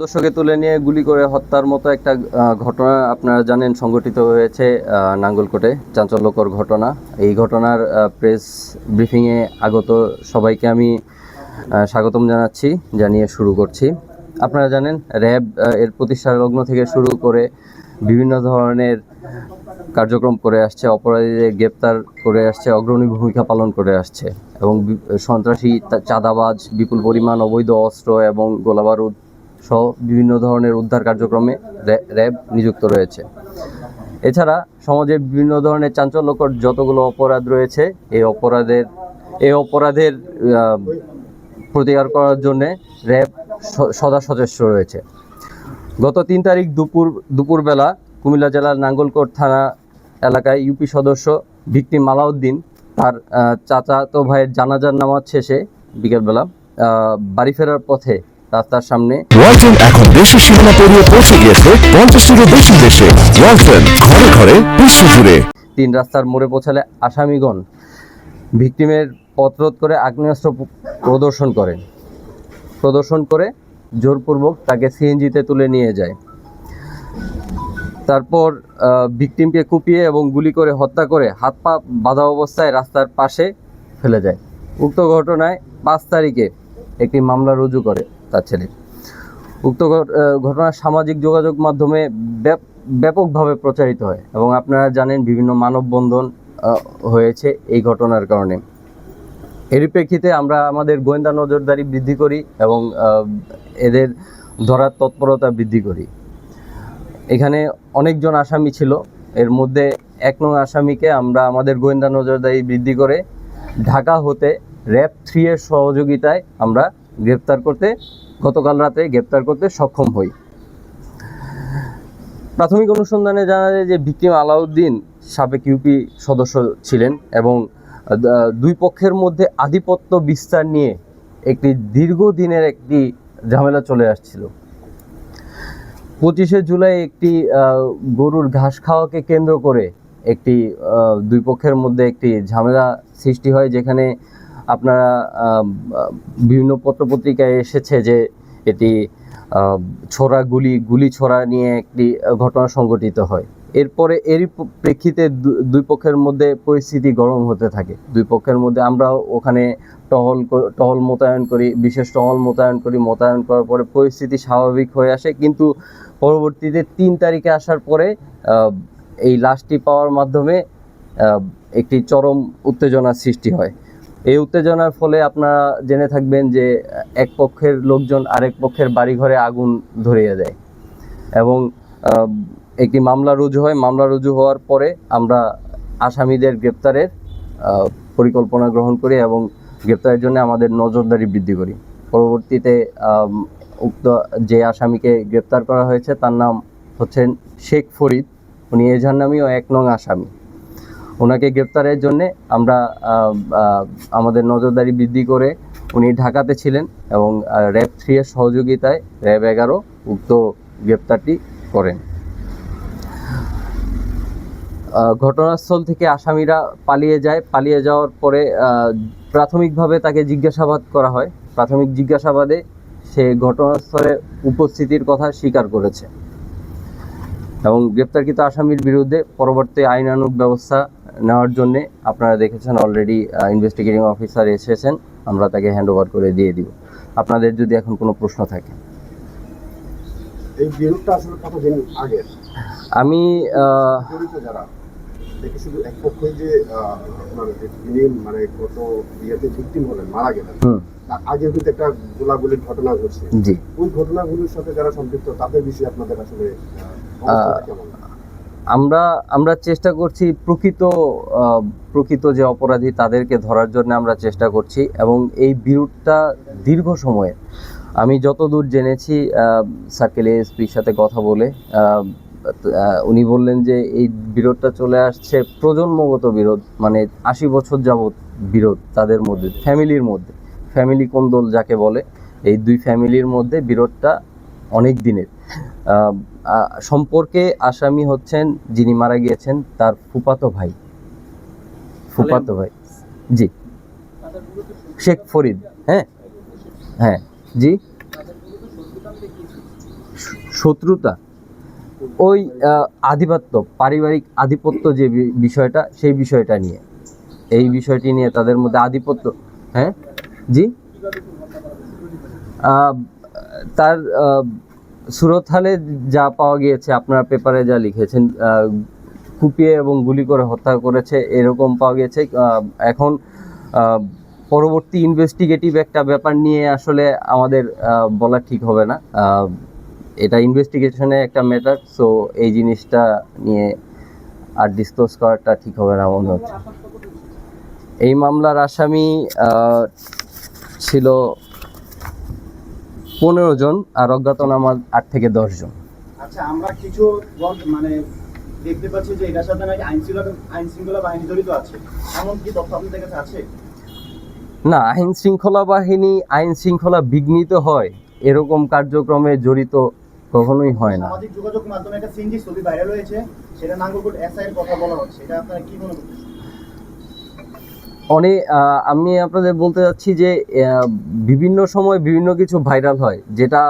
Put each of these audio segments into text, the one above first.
দর্শকে তুলে নিয়ে গুলি করে হত্যার মতো একটা ঘটনা আপনারা জানেন, সংঘটিত হয়েছে নাঙ্গলকোটে। চাঞ্চল্যকর ঘটনা। এই ঘটনার প্রেস ব্রিফিংয়ে আগত সবাইকে আমি স্বাগতম জানাচ্ছি, জানিয়ে শুরু করছি। আপনারা জানেন, র্যাব এর প্রতিষ্ঠা লগ্ন থেকে শুরু করে বিভিন্ন ধরনের কার্যক্রম করে আসছে, অপরাধীদের গ্রেপ্তার করে আসছে, অগ্রণী ভূমিকা পালন করে আসছে এবং সন্ত্রাসী চাঁদাবাজ, বিপুল পরিমাণ অবৈধ অস্ত্র এবং গোলাবারুদ সহ বিভিন্ন ধরনের উদ্ধার কার্যক্রমে র্যাব নিযুক্ত রয়েছে। এছাড়া সমাজে বিভিন্ন ধরনের চাঞ্চল্যকর যতগুলো অপরাধ রয়েছে, এই অপরাধের এই অপরাধের প্রতিকার করার জন্যে র্যাব সদা সচেষ্ট রয়েছে। গত তিন তারিখ দুপুর, দুপুরবেলা কুমিল্লা জেলার নাঙ্গলকোট থানা এলাকায় ইউপি সদস্য ভিক্টিম মালাউদ্দিন তার চাচাতো ভাইয়ের জানাজার নামাজ শেষে বিকেলবেলা বাড়ি ফেরার পথে রাস্তার সামনে। ওয়ালটন এখন দেশের সীমানা পেরিয়ে পৌঁছে গিয়েছে পঞ্চাশটিরও বেশি দেশে। ওয়ালটন ঘরে ঘরে বিশ্ব জুড়ে। তিন রাস্তার মোড়ে পৌঁছালে আসামিগণ ভিকটিমের পথরোধ করে আগ্নেয়াস্ত্র প্রদর্শন করেন প্রদর্শন করে জোরপূর্বক তাকে সিএনজিতে তুলে নিয়ে যায়। তারপর ভিকটিমকে কুপিয়ে এবং গুলি করে হত্যা করে হাত পা বাঁধা অবস্থায় রাস্তার পাশে ফেলে যায়। উক্ত ঘটনায় পাঁচ তারিখে একটি মামলা রুজু করে। তার ছেলে। উক্ত ঘট- ঘটনা সামাজিক যোগাযোগ মাধ্যমে ব্যাপ- ব্যাপকভাবে প্রচারিত হয় এবং আপনারা জানেন বিভিন্ন মানববন্ধন হয়েছে এই ঘটনার কারণে। এরই প্রেক্ষিতে আমরা আমাদের গোয়েন্দা নজরদারি বৃদ্ধি করি এবং এদের ধরার তৎপরতা বৃদ্ধি করি। এখানে অনেকজন আসামি ছিল। এর মধ্যে এক নং আসামিকে আমরা আমাদের গোয়েন্দা নজরদারি বৃদ্ধি করে ঢাকা হতে র্যাব থ্রি এর সহযোগিতায় আমরা গ্রেপ্তার করতে, গতকাল রাতে গ্রেপ্তার করতে সক্ষম হই। প্রাথমিক অনুসন্ধানে জানা যায় যে ভিক্টিম আলাউদ্দিন সাবেক ইউপি সদস্য ছিলেন এবং দুই পক্ষের মধ্যে আধিপত্য বিস্তার নিয়ে একটি দীর্ঘদিনের একটি ঝামেলা চলে আসছিল। পঁচিশে জুলাই একটি গরুর ঘাস খাওয়াকে কেন্দ্র করে একটি দুই পক্ষের মধ্যে একটি ঝামেলা সৃষ্টি হয়, যেখানে আপনারা বিভিন্ন পত্রপত্রিকায় এসেছে যে এটি ছোড়া গুলি গুলি ছোড়া নিয়ে একটি ঘটনা সংঘটিত হয়। এরপরে এরই প্রেক্ষিতে দুই পক্ষের মধ্যে পরিস্থিতি গরম হতে থাকে। দুই পক্ষের মধ্যে আমরাও ওখানে টহল টহল মোতায়েন করি, বিশেষ টহল মোতায়েন করি। মোতায়েন করার পরে পরিস্থিতি স্বাভাবিক হয়ে আসে, কিন্তু পরবর্তীতে তিন তারিখে আসার পরে এই লাশটি পাওয়ার মাধ্যমে একটি চরম উত্তেজনার সৃষ্টি হয়। এই উত্তেজনার ফলে আপনারা জেনে থাকবেন যে এক পক্ষের লোকজন আরেক পক্ষের বাড়িঘরে আগুন ধরিয়ে দেয়। এবং একটি মামলা রুজু হয়। মামলা রুজু হওয়ার পরে আমরা আসামিদের গ্রেপ্তারের পরিকল্পনা গ্রহণ করি এবং গ্রেপ্তারের জন্য আমাদের নজরদারি বৃদ্ধি করি। পরবর্তীতে উক্ত যে আসামিকে গ্রেপ্তার করা হয়েছে, তার নাম হচ্ছেন শেখ ফরিদ। উনি এজাহার নামীয় এক নং আসামি। ওনাকে গ্রেপ্তারের জন্যে আমরা আমাদের নজরদারি বৃদ্ধি করে উনি ঢাকাতে ছিলেন এবং র্যাব থ্রি এর সহযোগিতায় র্যাব এগারো উক্ত গ্রেপ্তারটি করেন। ঘটনাস্থল থেকে আসামিরা পালিয়ে যায়। পালিয়ে যাওয়ার পরে প্রাথমিকভাবে তাকে জিজ্ঞাসাবাদ করা হয়। প্রাথমিক জিজ্ঞাসাবাদে সে ঘটনাস্থলে উপস্থিতির কথা স্বীকার করেছে। এবং গ্রেপ্তারকৃত আসামির বিরুদ্ধে পরবর্তী আইনানুগ ব্যবস্থা নেওয়ার জন্য আপনারা দেখেছেন অলরেডি ইনভেস্টিগেটিং অফিসার এসেছেন আমরা তাকে হ্যান্ড ওভার করে দিয়ে দিব। আপনাদের যদি এখন কোনো প্রশ্ন থাকে। আমি মানে আগে কিন্তু একটা গোলাগুলির ঘটনা ঘটছে। ওই ঘটনাগুলোর সাথে যারা সম্পৃক্ত তাদের বিষয়ে আপনাদের আসলে আমরা আমরা চেষ্টা করছি প্রকৃত প্রকৃত যে অপরাধী তাদেরকে ধরার জন্য আমরা চেষ্টা করছি এবং এই বিরোধটা দীর্ঘ সময়ে, আমি যতদূর জেনেছি সার্কেল এসপির সাথে কথা বলে উনি বললেন যে এই বিরোধটা চলে আসছে প্রজন্মগত বিরোধ মানে আশি বছর যাবৎ বিরোধ তাদের মধ্যে, ফ্যামিলির মধ্যে। ফ্যামিলি কোন কোন্দল যাকে বলে, এই দুই ফ্যামিলির মধ্যে বিরোধটা অনেক দিনের। সম্পর্কে আসামি হচ্ছেন যিনি মারা গিয়েছেন তার ফুপাতো ভাই। ফুপাতো ভাই। জি। শেখ ফরিদ। হ্যাঁ? হ্যাঁ। জি। শত্রুতা। ওই আধিপত্য, পারিবারিক আধিপত্য যে বিষয়টা, সেই বিষয়টা নিয়ে। এই বিষয়টি নিয়ে তাদের মধ্যে আধিপত্য। হ্যাঁ? জি? তার আহ, সুরত হালে যা পাওয়া গিয়েছে আপনারা পেপারে যা লিখেছেন কুপিয়ে এবং গুলি করে হত্যা করেছে এরকম পাওয়া আহ, এখন পরবর্তী ইনভেস্টিগেটিভ একটা ব্যাপার নিয়ে আসলে আমাদের বলা ঠিক হবে না। এটা ইনভেস্টিগেশনে একটা ম্যাটার সো এই জিনিসটা নিয়ে আর ডিসক্লোজ করাটা ঠিক হবে না মনে হচ্ছে। এই মামলার আসামি ছিল পনেরো জন আর অজ্ঞাতনামা আট থেকে দশ জন। আচ্ছা আমরা কিছু মানে দেখতে পাচ্ছি যে এটার সাথে নাকি আইন আইন শৃঙ্খলা বাহিনী জড়িত আছে। এমন কি তথ্য আপনাদের কাছে আছে? না আইন শৃঙ্খলা বাহিনী আইন শৃঙ্খলা বিঘ্নিত হয় এরকম কার্যক্রমে জড়িত কখনোই হয় না। সামাজিক যোগাযোগ মাধ্যমে একটা সিনজি ছবি ভাইরাল হয়েছে সেটা নাঙ্গলকোট এসআই এর কথা বলা হচ্ছে। এটা আপনারা কি মনে করছেন? অনেক আমি আপনাদের বলতে যাচ্ছি যে বিভিন্ন সময় বিভিন্ন কিছু ভাইরাল হয়, যেটা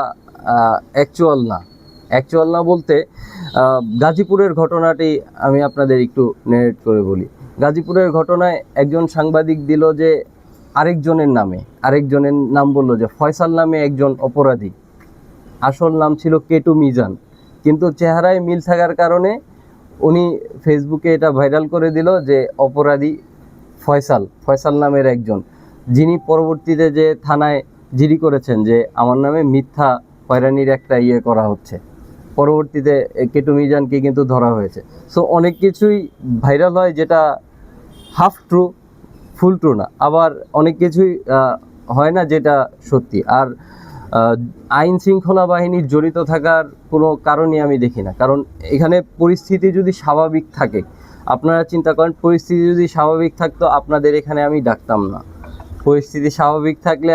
অ্যাকচুয়াল না। অ্যাকচুয়াল না বলতে গাজীপুরের ঘটনাটি আমি আপনাদের একটু নেরেট করে বলি। গাজীপুরের ঘটনায় একজন সাংবাদিক দিল যে, আরেকজনের নামে, আরেকজনের নাম বলল যে, ফয়সাল নামে একজন অপরাধী। আসল নাম ছিল কেটু মিজান। কিন্তু চেহারায় মিল থাকার কারণে উনি ফেসবুকে এটা ভাইরাল করে দিল যে, অপরাধী ফয়সাল ফয়সাল নামের একজন। যিনি পরবর্তীতে যে থানায় জিডি করেছেন যে আমার নামে মিথ্যা হয়রানির একটা ইয়ে করা হচ্ছে। পরবর্তীতে কেটু মিজানকে কিন্তু ধরা হয়েছে। সো অনেক কিছুই ভাইরাল হয় যেটা হাফ ট্রু ফুল ট্রু না। আবার অনেক কিছুই হয় না যেটা সত্যি। আর আইন শৃঙ্খলা বাহিনীর জড়িত থাকার কোনো কারণই আমি দেখি না। কারণ এখানে পরিস্থিতি যদি স্বাভাবিক থাকে আপনারা চিন্তা করেন, পরিস্থিতি যদি স্বাভাবিক থাকতো, আপনাদের এখানে আমি ডাকতাম না। পরিস্থিতি স্বাভাবিক থাকলে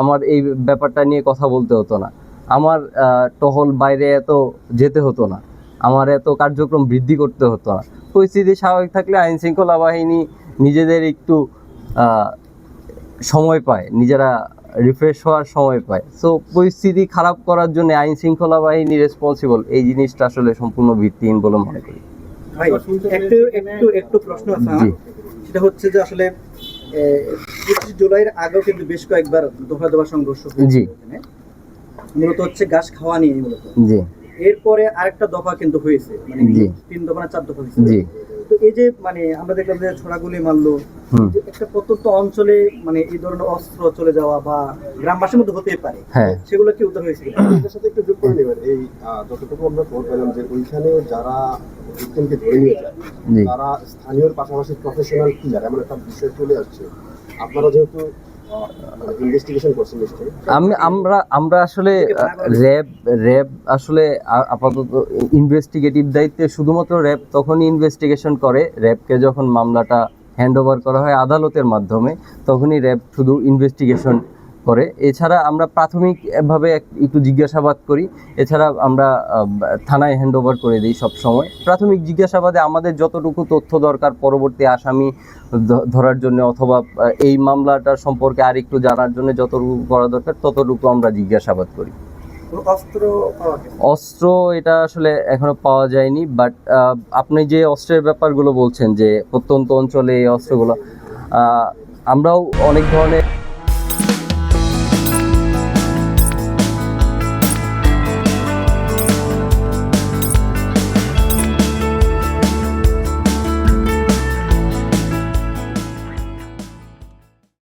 আমার এই ব্যাপারটা নিয়ে কথা বলতে হতো না। আমার টহল বাইরে এত যেতে হতো না। আমার এত কার্যক্রম বৃদ্ধি করতে হতো না। পরিস্থিতি স্বাভাবিক থাকলে আইন শৃঙ্খলা বাহিনী নিজেদের একটু সময় পায়, নিজেরা রিফ্রেশ হওয়ার সময় পায়। সো পরিস্থিতি খারাপ করার জন্য আইন শৃঙ্খলা বাহিনী রেসপন্সিবল এই জিনিসটা আসলে সম্পূর্ণ ভিত্তিহীন বলে মনে করি। ভাই একটু একটু একটু প্রশ্ন আছে সেটা হচ্ছে যে আসলে পঁচিশ জুলাইয়ের আগেও কিন্তু বেশ কয়েকবার দফা দফা সংঘর্ষ হয়েছে জি। মূলত হচ্ছে গাছ খাওয়া নিয়ে মূলত। জি। এরপরে আরেকটা দফা কিন্তু হয়েছে মানে তিন দফা না চার দফা হয়েছে। জি। তো এই যে মানে আমরা দেখলাম যে ছোড়াগুলি মারলো একটা প্রত্যন্ত অঞ্চলে মানে এই ধরনের অস্ত্র চলে যাওয়া বা গ্রামবাসীর মধ্যে হতে পারে হ্যাঁ। সেগুলো কি উদ্ধার হয়েছে এটার সাথে একটু যোগ করে নেবেন। এই আহ, যতটুকু আমরা খবর পেলাম যে ওইখানে যারা ভিকটিমকে ধরে নিয়ে যায় তারা স্থানীয় পাশাপাশি প্রফেশনাল কিলার এমন একটা বিষয় চলে আসছে। আপনারা যেহেতু আমি আমরা আমরা আসলে র্যাব র্যাব আসলে আপাতত ইনভেস্টিগেটিভ দায়িত্বে শুধুমাত্র র্যাব তখনই ইনভেস্টিগেশন করে। র্যাবকে যখন মামলাটা হ্যান্ড ওভার করা হয় আদালতের মাধ্যমে তখনই র্যাব শুধু ইনভেস্টিগেশন করে। এছাড়া আমরা প্রাথমিকভাবে এক- একটু জিজ্ঞাসাবাদ করি। এছাড়া আমরা থানায় হ্যান্ড ওভার করে দিই সব সময়। প্রাথমিক জিজ্ঞাসাবাদে আমাদের যতটুকু তথ্য দরকার পরবর্তী আসামি ধরার জন্য অথবা এই মামলাটার সম্পর্কে আর একটু জানার জন্য যতটুকু করা দরকার ততটুকু আমরা জিজ্ঞাসাবাদ করি। অস্ত্র এটা আসলে এখনও পাওয়া যায়নি বাট আপনি যে অস্ত্রের ব্যাপারগুলো বলছেন যে প্রত্যন্ত অঞ্চলে এই অস্ত্রগুলো আমরাও অনেক ধরনের